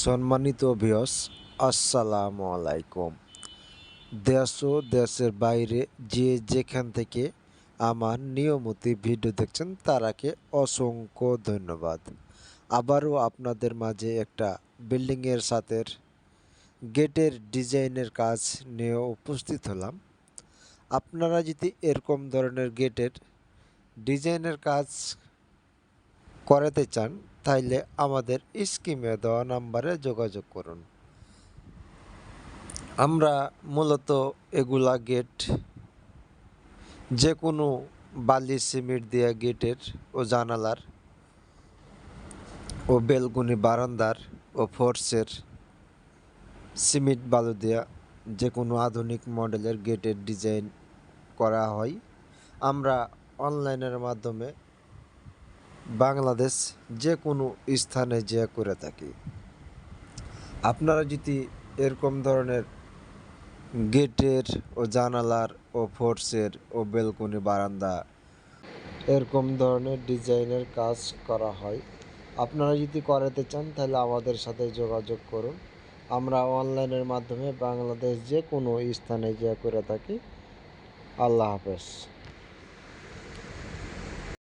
সম্মানিত ভিওস আসসালামু আলাইকুম। দেশ ও দেশের বাইরে যে যেখান থেকে আমার নিয়মিত ভিডিও দেখছেন, তারাকে অসংখ্য ধন্যবাদ। আবারও আপনাদের মাঝে একটা বিল্ডিংয়ের সাথে গেটের ডিজাইনের কাজ নিয়ে উপস্থিত হলাম। আপনারা যদি এরকম ধরনের গেটের ডিজাইনের কাজ করাতে চান তাইলে আমাদের স্কিমে দেওয়া নাম্বারে যোগাযোগ করুন। আমরা মূলত এগুলা গেট যে কোনো বালি সিমেন্ট দেওয়া গেটের ও জানালার ও বেলগুনি বারান্দার ও ফোর্সের সিমেন্ট বালু দেওয়া যে কোনো আধুনিক মডেলের গেটের ডিজাইন করা হয়। আমরা অনলাইনের মাধ্যমে বাংলাদেশ যে কোনো স্থানে যে করে থাকি। আপনারা যদি এরকম ধরনের গেটের ও জানালার ও ফোর্সের ও বেলকনি বারান্দা এরকম ধরনের ডিজাইনের কাজ করা হয়, আপনারা যদি করাতে চান তাহলে আমাদের সাথে যোগাযোগ করুন। আমরা অনলাইনের মাধ্যমে বাংলাদেশ যে কোনো স্থানে যে করে থাকি। আল্লাহ হাফেজ।